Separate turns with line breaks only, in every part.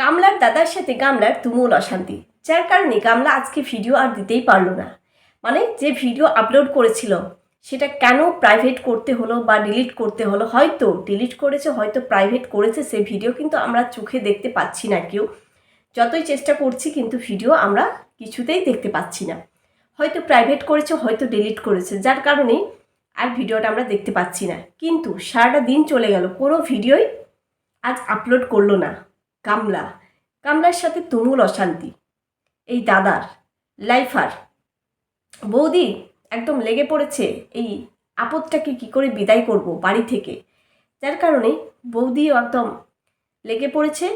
কামলার দাদার সাথে গামলার তুমুল অশান্তি, যার কারণে গামলা আজকে ভিডিও আর দিতেই পারল না। মানে যে ভিডিও আপলোড করেছিল, সেটা কেন প্রাইভেট করতে হলো বা ডিলিট করতে হলো? হয়তো ডিলিট করেছে, হয়তো প্রাইভেট করেছে, সে ভিডিও কিন্তু আমরা চোখে দেখতে পাচ্ছি না কেউ। যতই চেষ্টা করছি, কিন্তু ভিডিও আমরা কিছুতেই দেখতে পাচ্ছি না। হয়তো প্রাইভেট করেছে, হয়তো ডিলিট করেছে, যার কারণে আর ভিডিওটা আমরা দেখতে পাচ্ছি না। কিন্তু সারাটা দিন চলে গেল, কোনো ভিডিওই আজ আপলোড করল না। কামলা। কামলার সাথে তুমুল অশান্তি। এই দাদার লাইফার। বৌদি একদম লেগে পড়েছে এই আপদটাকে কি করে বিদায় করব বাড়ি থেকে। যার কারণে বৌদিও একদম লেগে পড়েছে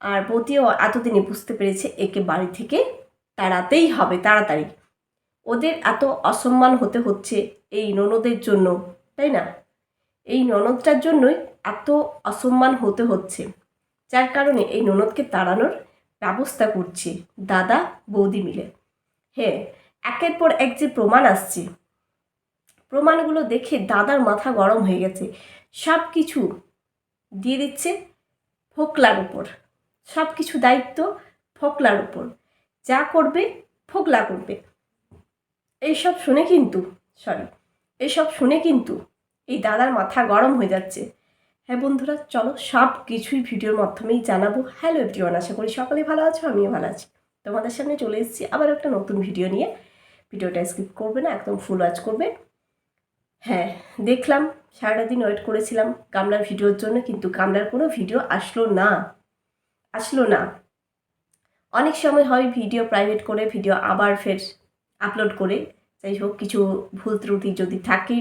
আর বৌদিও এতদিনে বুঝতে পেরেছে একে বাড়ি থেকে তাড়াতেই হবে তাড়াতাড়ি। ওদের এত অসম্মান হতে হচ্ছে এই ননদের জন্য, তাই না? এই ননদটার জন্যই এত অসম্মান হতে হচ্ছে। যার কারণে এই ননদকে তাড়ানোর ব্যবস্থা করছে, দাদা, বৌদি মিলে। হ্যাঁ একের পর এক যে প্রমাণ আসছে। প্রমাণগুলো দেখে দাদার মাথা গরম হয়ে গেছে। সব কিছু দিয়ে দিচ্ছে ফোকলার উপর। সব কিছু দায়িত্ব ফোকলার উপর। যা করবে, ফোকলা করবে। এইসব শুনে কিন্তু সরি এইসব শুনে কিন্তু এই দাদার মাথা গরম হয়ে যাচ্ছে। হ্যাঁ বন্ধুরা, চলো সব কিছুই ভিডিওর মাধ্যমেই জানাব। হ্যালো এভরিওয়ান আশা করি সকলে ভালো আছো, আমিও ভালো আছি। তোমাদের সামনে চলে এসেছি আবার একটা নতুন ভিডিও নিয়ে। ভিডিওটা স্কিপ করবে না, একদম ফুল ওয়াচ করবে। হ্যাঁ দেখলাম সারাটা দিন ওয়েট করেছিলাম গামলার ভিডিওর জন্য, কিন্তু গামলার কোনো ভিডিও আসলো না। আসলো না। অনেক সময় হয় ভিডিও প্রাইভেট করে, ভিডিও আবার ফের আপলোড করে। যাই হোক, কিছু ভুল ত্রুটি যদি থাকে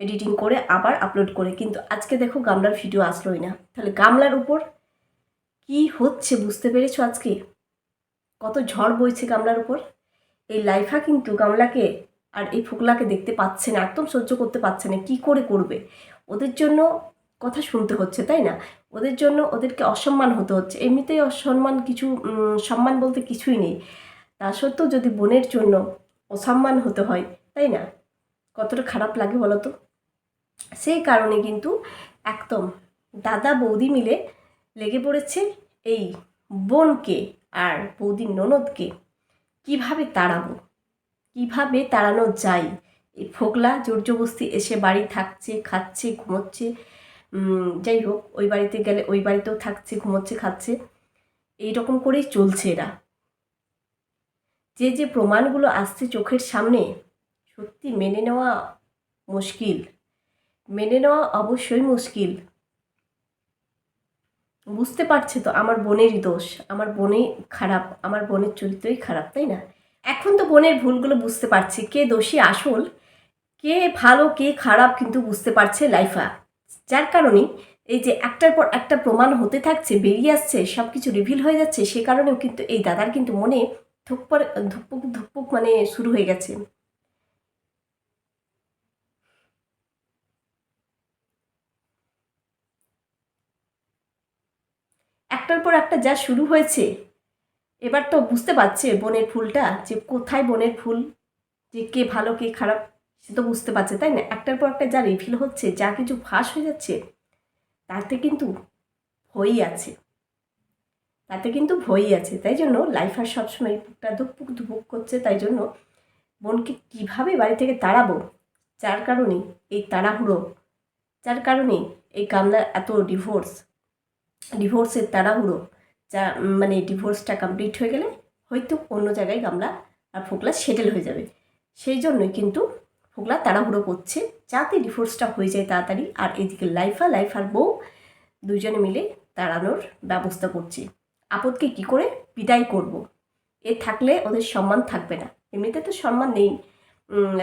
এডিটিং করে আবার আপলোড করে। কিন্তু আজকে দেখো গামলার ভিডিও আসলোই না। তাহলে গামলার উপর কি হচ্ছে বুঝতে পেরেছ আজকে? কত ঝড় বইছে গামলার উপর। এই লাইফা কিন্তু গামলাকে আর এই ফুকলাকে দেখতে পাচ্ছে না, একদম সহ্য করতে পারছে না, কি করে করবে? ওদের জন্য কথা শুনতে হচ্ছে, তাই না? ওদের জন্য ওদেরকে অসম্মান হতে হচ্ছে। এমনিতেই অসম্মান কিছু সম্মান বলতে কিছুই নেই। তা সত্ত্বেও যদি বোনের জন্য অসম্মান হতে হয়, তাই না? কতটা খারাপ লাগে বলো তো? সেই কারণে কিন্তু একদম দাদা বৌদি মিলে লেগে পড়েছে এই বোনকে আর বৌদির ননদকে। কীভাবে তাড়াবো? কীভাবে তাড়ানো যায়? এই ফোকলা জোরজবস্তি এসে বাড়ি থাকছে, খাচ্ছে, ঘুমোচ্ছে। যাই হোক, ওই বাড়িতে গেলে, ওই বাড়িতেও থাকছে, ঘুমোচ্ছে, খাচ্ছে। এই রকম করেই চলছে এরা। যে যে প্রমাণগুলো আসছে চোখের সামনে, সত্যি মেনে নেওয়া মুশকিল। মেনে নেওয়া অবশ্যই মুশকিল। বুঝতে পারছে তো, আমার বোনেরই দোষ। আমার বোনই খারাপ, আমার বোনের চরিত্রই খারাপ, তাই না? এখন তো বোনের ভুলগুলো বুঝতে পারছে। কে দোষী আসল, কে ভালো, কে খারাপ কিন্তু বুঝতে পারছে লাইফা। যার কারণে এই যে একটার পর একটা প্রমাণ হতে থাকছে, বেরিয়ে আসছে সব কিছু রিভিল হয়ে যাচ্ছে, সে কারণেও কিন্তু এই দাদার কিন্তু মনে ধুকপর, ধুকপুক ধুকপুক মানে শুরু হয়ে গেছে। একটার পর একটা যা শুরু হয়েছে, এবার তো বুঝতে পারছে বনের ফুলটা যে কোথায় বনের ফুল, যে কে ভালো, কে খারাপ, সে তো বুঝতে পারছে, তাই না? একটার পর একটা যা রিভিল হচ্ছে, যা কিছু ফাঁস হয়ে যাচ্ছে, তাতে কিন্তু ভয়ই আছে। তাতে কিন্তু ভয়ই আছে। তাই জন্য লাইফ আর সবসময় বুকটা ধুকপুক ধুপুক করছে, তাই জন্য বোনকে কীভাবে বাড়ি থেকে তাড়াবো? যার কারণে এই তাড়াহুড়ো, যার কারণে এই গামলার এত ডিভোর্স ডিভোর্সের তাড়াহুড়ো, যা মানে ডিভোর্সটা কমপ্লিট হয়ে গেলে হয়তো অন্য জায়গায় গামলা আর ফোকলা সেটেল হয়ে যাবে। সেই জন্যই কিন্তু ফোকলা তাড়াহুড়ো করছে যাতে ডিভোর্সটা হয়ে যায় তাড়াতাড়ি আর এদিকে লাইফা, লাইফার বউ দুজনে মিলে তাড়ানোর ব্যবস্থা করছে। আপদকে কি করে বিদায় করব। এ থাকলে ওদের সম্মান থাকবে না। এমনিতে তো সম্মান নেই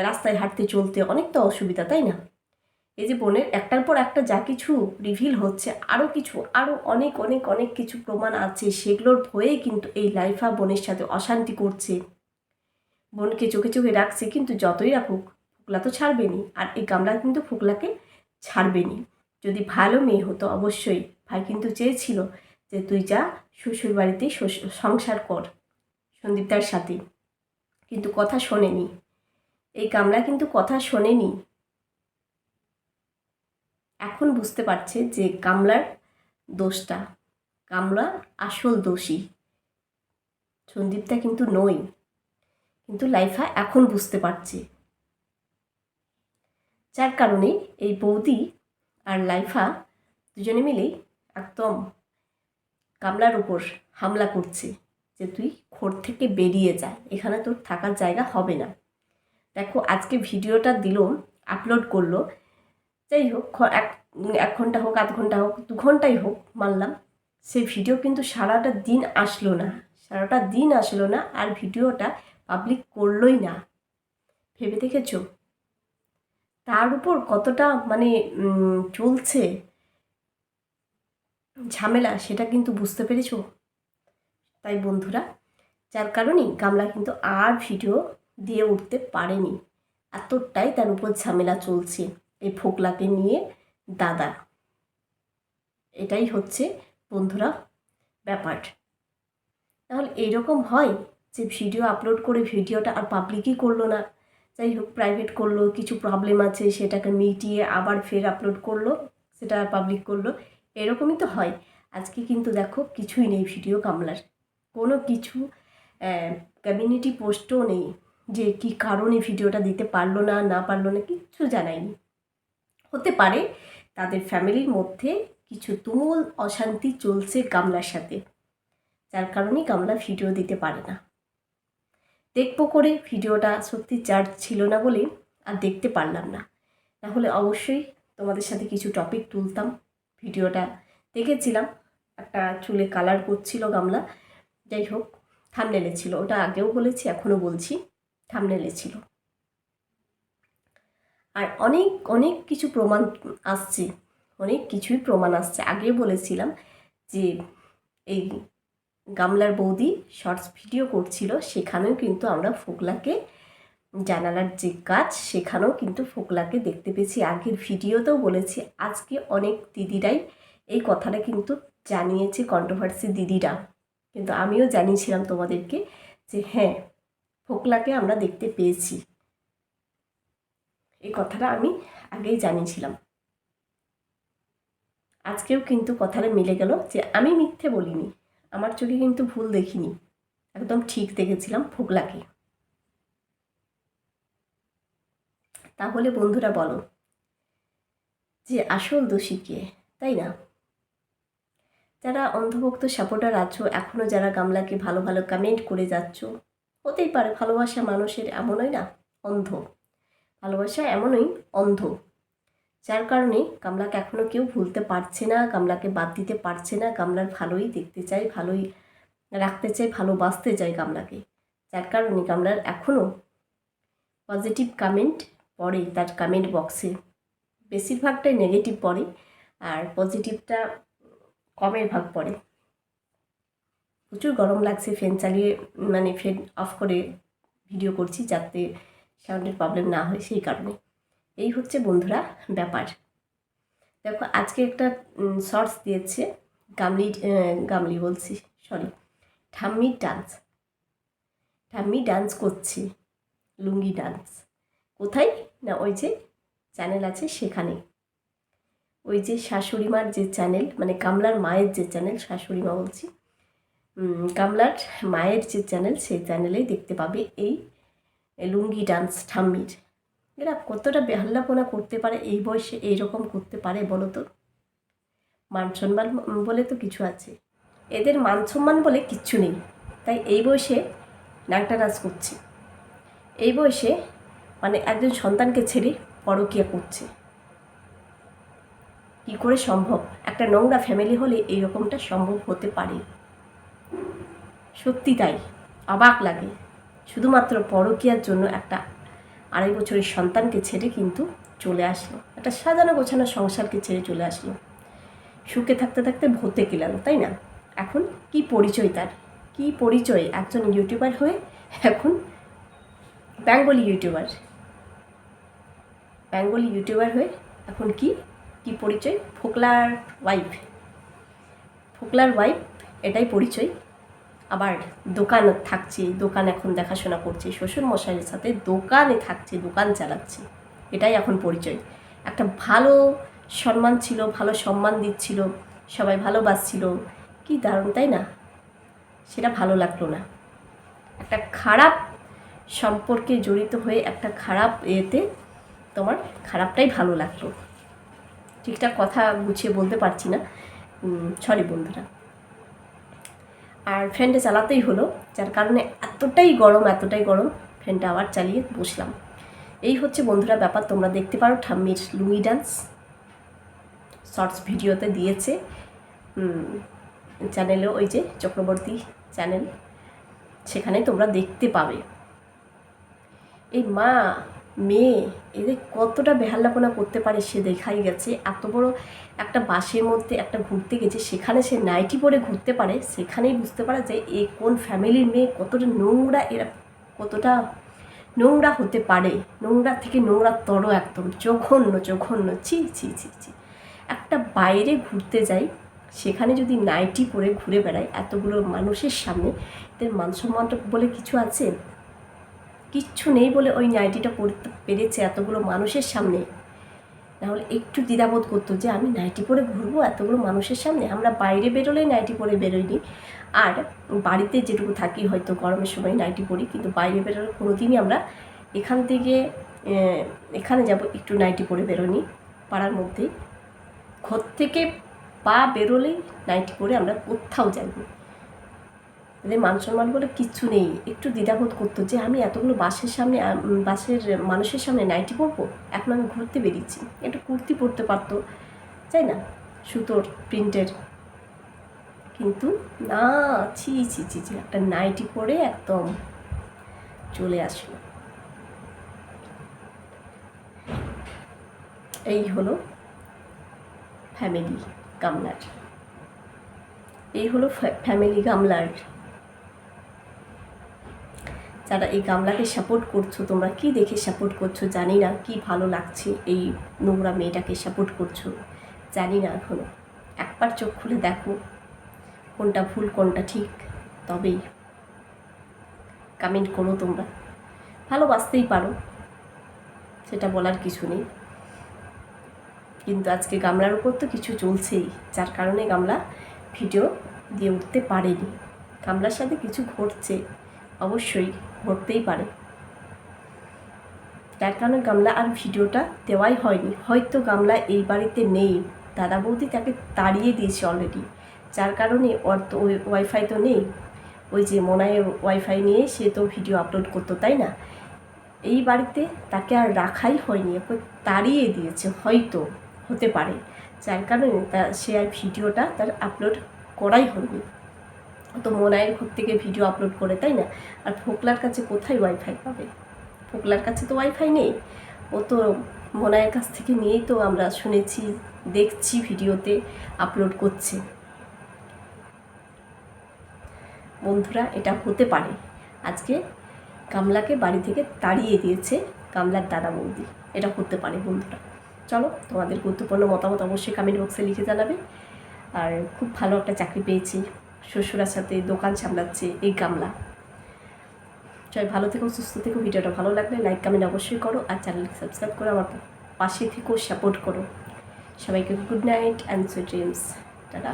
রাস্তায় হাঁটতে চলতে অনেক তো অসুবিধা, তাই না? এই যে বোনের একটার পর একটা যা কিছু রিভিল হচ্ছে আরও কিছু আরও অনেক অনেক অনেক কিছু প্রমাণ আছে। সেগুলোর ভয়েই কিন্তু এই লাইফা বোনের সাথে অশান্তি করছে। বোনকে চোখে চোখে রাখছে, কিন্তু যতই রাখুক, ফুকলা তো ছাড়বেনি। আর এই গামলা কিন্তু ফুকলাকে ছাড়বেনি। যদি ভালো মেয়ে হতো অবশ্যই, ভাই কিন্তু চেয়েছিল যে তুই যা, শ্বশুর বাড়িতে সংসার কর, সন্দীপদার সাথে। কিন্তু কথা শোনেনি। এই গামলা কিন্তু কথা শোনেনি। এখন বুঝতে পারছে যে গামলার দোষটা কামলা আসল দোষী। সন্দীপটা কিন্তু নই, কিন্তু লাইফা এখন বুঝতে পারছে। যার কারণে এই বৌদি আর লাইফা দুজনে মিলেই একদম কামলার উপর হামলা করছে যে তুই খোর থেকে বেরিয়ে যা, এখানে তোর থাকার জায়গা হবে না। দেখো, আজকে ভিডিওটা দিল আপলোড করল যাই হোক এক এক ঘণ্টা হোক, আধ ঘণ্টা হোক, দু ঘন্টাই হোক, মানলাম। সেই ভিডিও কিন্তু সারাটা দিন আসলো না, সারাটা দিন আসলো না, আর ভিডিওটা পাবলিক করলোই না। ভেবে দেখেছ? তার উপর কতটা মানে চলছে ঝামেলা, সেটা কিন্তু বুঝতে পেরেছ? তাই বন্ধুরা, যার কারণেই গামলা কিন্তু আর ভিডিও দিয়ে উঠতে পারেনি। এতটাই তার উপর ঝামেলা চলছে। এই ফোকলাকে নিয়ে দাদা। এটাই হচ্ছে বন্ধুরা ব্যাপার। তাহলে এইরকম হয় যে ভিডিও আপলোড করে ভিডিওটা আর পাবলিকই করল না। যাই হোক প্রাইভেট করল, কিছু প্রবলেম আছে, সেটাকে মিটিয়ে আবার ফের আপলোড করল, সেটা পাবলিক করল। এরকমই তো হয়। আজকে কিন্তু দেখো কিছুই নেই ভিডিও কামলার। কোনো কিছু কমিউনিটি পোস্টও নেই যে কি কারণে ভিডিওটা দিতে পারল না না পারল না, কিচ্ছু জানায়নি। হতে পারে। তাদের ফ্যামিলির মধ্যে কিছু তুমুল অশান্তি চলছে গামলার সাথে, যার কারণে গামলা ভিডিও দিতে পারে না। দেখব করে ভিডিওটা সত্যি চার্জ ছিল না বলে আর দেখতে পারলাম না। তাহলে অবশ্যই তোমাদের সাথে কিছু টপিক তুলতাম। ভিডিওটা দেখেছিলাম, একটা চুলে কালার করছিল গামলা। যাই হোক থামনেলে ছিল। ওটা আগেও বলেছি, এখনও বলছি থামনেলে ছিল। আর অনেক অনেক কিছু প্রমাণ আসছে, অনেক কিছুই প্রমাণ আসছে। আগে বলেছিলাম যে এই গামলার বৌদি শর্টস ভিডিও করছিল, সেখানেও কিন্তু আমরা ফোকলাকে, জানালার যে কাজ, সেখানেও কিন্তু ফোকলাকে দেখতে পেয়েছি। আগের ভিডিওতেও বলেছি, আজকে অনেক দিদিরাই এই কথাটা কিন্তু জানিয়েছে কন্ট্রোভার্সি দিদিরা। কিন্তু আমিও জানিয়েছিলাম তোমাদেরকে যে হ্যাঁ ফোকলাকে আমরা দেখতে পেয়েছি। এই কথাটা আমি আগেই জানিয়েছিলাম। আজকেও কিন্তু কথাটা মিলে গেল যে আমি মিথ্যে বলিনি, আমার চোখে কিন্তু ভুল দেখিনি, একদম ঠিক দেখেছিলাম ফোকলাকে তাহলে বন্ধুরা বলো, যে আসল দোষী কে, তাই না? যারা অন্ধভক্ত সাপোর্টার আছো এখনও যারা গামলাকে ভালো ভালো কমেন্ট করে যাচ্ছ, হতেই পারে ভালোবাসা মানুষের এমনই না, অন্ধ। ভালোবাসা এমনই অন্ধ। যার কারণে গামলাকে এখনও কেউ ভুলতে পারছে না গামলাকে বাদ দিতে পারছে না গামলার ভালোই দেখতে চাই ভালোই রাখতে চাই ভালোবাসতে চাই গামলাকে যার কারণে গামলার এখনও পজিটিভ কমেন্ট পড়ে তার কমেন্ট বক্সে বেশিরভাগটাই নেগেটিভ পড়ে আর পজিটিভটা কমের ভাগ পড়ে। প্রচুর গরম লাগছে ফ্যান চালিয়ে মানে ফ্যান অফ করে ভিডিও করছি যাতে সাউন্ডের প্রবলেম না হয় সেই কারণে। এই হচ্ছে বন্ধুরা ব্যাপার। দেখো, আজকে একটা শর্টস দিয়েছে। গামলি গামলি বলছি সরি ঠাম্মি ডান্স ঠাম্মি ডান্স করছে, লুঙ্গি ডান্স কোথায়? না, ওই যে চ্যানেল আছে সেখানে। ওই যে শাশুড়িমার যে চ্যানেল মানে কামলার মায়ের যে চ্যানেল শাশুড়িমা বলছি কামলার মায়ের যে চ্যানেল সেই চ্যানেলেই দেখতে পাবে এই লুঙ্গি ডান্স, ঠাম্মির। এরা কতটা বেহাল্লাপনা করতে পারে, এই বয়সে এইরকম করতে পারে বলো তো? মান সম্মান বলে তো কিছু আছে। এদের মান সম্মান বলে কিচ্ছু নেই। তাই এই বয়সে নাকটা নাচ করছে। এই বয়সে মানে একজন সন্তানকে ছেড়ে পরকিয়া করছে। কী করে সম্ভব? একটা নোংরা ফ্যামিলি হলে এইরকমটা সম্ভব হতে পারে। সত্যি তাই, অবাক লাগে। শুধুমাত্র পরকিয়ার জন্য একটা আড়াই বছরের সন্তানকে ছেড়ে কিন্তু চলে আসলো। একটা সাজানো গোছানো সংসারকে ছেড়ে চলে আসলো। সুখে থাকতে থাকতে ভূতে কিলালো, তাই না? এখন কি পরিচয় তার? কি পরিচয় একজন ইউটিউবার হয়ে এখন বেঙ্গলি ইউটিউবার? বেঙ্গলি ইউটিউবার হয়ে এখন কি কি পরিচয়? ফোকলার ওয়াইফ ফোকলার ওয়াইফ এটাই পরিচয়। আবার দোকান থাকছে, দোকান এখন দেখাশোনা করছে শ্বশুর মশাইয়ের সাথে দোকানে থাকছে, দোকান চালাচ্ছে। এটাই এখন পরিচয়। একটা ভালো সম্মান ছিল, ভালো সম্মান দিচ্ছিল, সবাই ভালোবাসছিল। কি দারুণ, তাই না? সেটা ভালো লাগল না। একটা খারাপ সম্পর্কে জড়িত হয়ে একটা খারাপ এতে তোমার খারাপটাই ভালো লাগল। ঠিকঠাক কথা গুছিয়ে বলতে পারছি না। সরি বন্ধুরা। আর ফ্যানটা চালাতেই হলো, যার কারণে এতটাই গরম এতটাই গরম ফ্যানটা আবার চালিয়ে বসলাম। এই হচ্ছে বন্ধুরা ব্যাপার, তোমরা দেখতে পারো ঠাম্মির লুঙ্গি ডান্স শর্টস ভিডিওতে দিয়েছে চ্যানেলে ওই যে চক্রবর্তী চ্যানেল সেখানে তোমরা দেখতে পাবে। এই মা মেয়ে, এদের কতটা বেহাল্লাপনা করতে পারে সে দেখাই গেছে। এত বড় একটা বাসের মধ্যে একটা ঘুরতে গেছে, সেখানে সে নাইটি পরে ঘুরতে পারে, সেখানেই বুঝতে পারে যে এ কোন ফ্যামিলির মেয়ে, কতটা নোংরা, এরা কতটা নোংরা হতে পারে। নোংরা থেকে নোংরা তর একদম, জঘন্য জঘন্য, ছি ছি ছি ছি। একটা বাইরে ঘুরতে যাই, সেখানে যদি নাইটি পরে ঘুরে বেড়ায় এতগুলো মানুষের সামনে, এদের মান সম্মানটা বলে কিছু আছে? কিচ্ছু নেই বলে ওই নাইটিটা পরতে পেরেছে এতগুলো মানুষের সামনে। নাহলে একটু দ্বিধাবোধ করতো যে আমি নাইটি পরে ঘুরবো এতগুলো মানুষের সামনে। আমরা বাইরে বেরোলেই নাইটি পরে বেরোইনি। আর বাড়িতে যেটুকু থাকি হয়তো গরমের সময় নাইটি পরি, কিন্তু বাইরে বেরোলে কোনো দিনই আমরা এখান থেকে এখানে যাব একটু নাইটি পরে বেরোনি পাড়ার মধ্যেই। ঘর থেকে পা বেরোলেই নাইটি পরে আমরা কোথাও যাইব এদের মান সম্মান বলে কিচ্ছু নেই। একটু দ্বিধাবোধ করতো যে, আমি এতগুলো বাসের সামনে বাসের মানুষের সামনে নাইটি পরবো? এখন আমি ঘুরতে বেরিয়েছি। একটু কুর্তি পরতে পারতো, তাই না? সুতোর, প্রিন্টের। কিন্তু না, ছি ছি ছি ছি, একটা নাইটি পরে একদম চলে আসলো। এই হলো ফ্যামিলি গামলার। এই হলো ফ্যামিলি গামলার। যারা এই গামলাকে সাপোর্ট করছ, তোমরা কি দেখে সাপোর্ট করছ? জানি না, কি ভালো লাগছে এই নোংরা মেয়েটাকে সাপোর্ট করছ? জানি না এখনও একবার চোখ খুলে দেখো, কোনটা ভুল, কোনটা ঠিক, তবেই কমেন্ট করো তোমরা। ভালোবাসতেই পারো, সেটা বলার কিছু নেই। কিন্তু আজকে গামলার উপর তো কিছু চলছেই, যার কারণে গামলা ভিডিও দিয়ে উঠতে পারেনি। গামলার সাথে কিছু ঘটছে। অবশ্যই ঘটতেই পারে। যার কারণে গামলা আর ভিডিওটা দেওয়াই হয়নি। হয়তো গামলা এই বাড়িতে নেই। দাদা বৌদি তাকে তাড়িয়ে দিয়েছে অলরেডি যার কারণে ওর তো ওয়াইফাই তো নেই। ওই যে মোনায়ের ওয়াইফাই নিয়ে সে তো ভিডিও আপলোড করতো, তাই না? এই বাড়িতে তাকে আর রাখাই হয়নি। ওকে তাড়িয়ে দিয়েছে, হয়তো হতে পারে। যার কারণে তা সে আর ভিডিওটা তার আপলোড করাই হয়নি। তো মোনায়ের ঘর থেকে ভিডিও আপলোড করে, তাই না? আর ফোকলার কাছে কোথায় ওয়াইফাই পাবে? ফোকলার কাছে তো ওয়াইফাই নেই। ও তো মোনায়ের কাছ থেকে নিয়েই তো আমরা শুনেছি, দেখছি ভিডিওতে আপলোড করছে। বন্ধুরা, এটা হতে পারে। আজকে কামলাকে বাড়ি থেকে তাড়িয়ে দিয়েছে কামলার দাদা বৌদি। এটা হতে পারে, বন্ধুরা। চলো, তোমাদের গুরুত্বপূর্ণ মতামত অবশ্যই কমেন্ট বক্সে লিখে জানাবে। আর খুব ভালো একটা চাকরি পেয়েছি। শ্বশুরার সাথে দোকান সামলাচ্ছে এই গামলা। সবাই ভালো থেকো, সুস্থ থেকো। ভিডিওটা ভালো লাগলে লাইক কমেন্ট অবশ্যই করো আর চ্যানেলকে সাবস্ক্রাইব করো আমার পাশে থেকেও সাপোর্ট করো। সবাইকে good night and sweet dreams tata.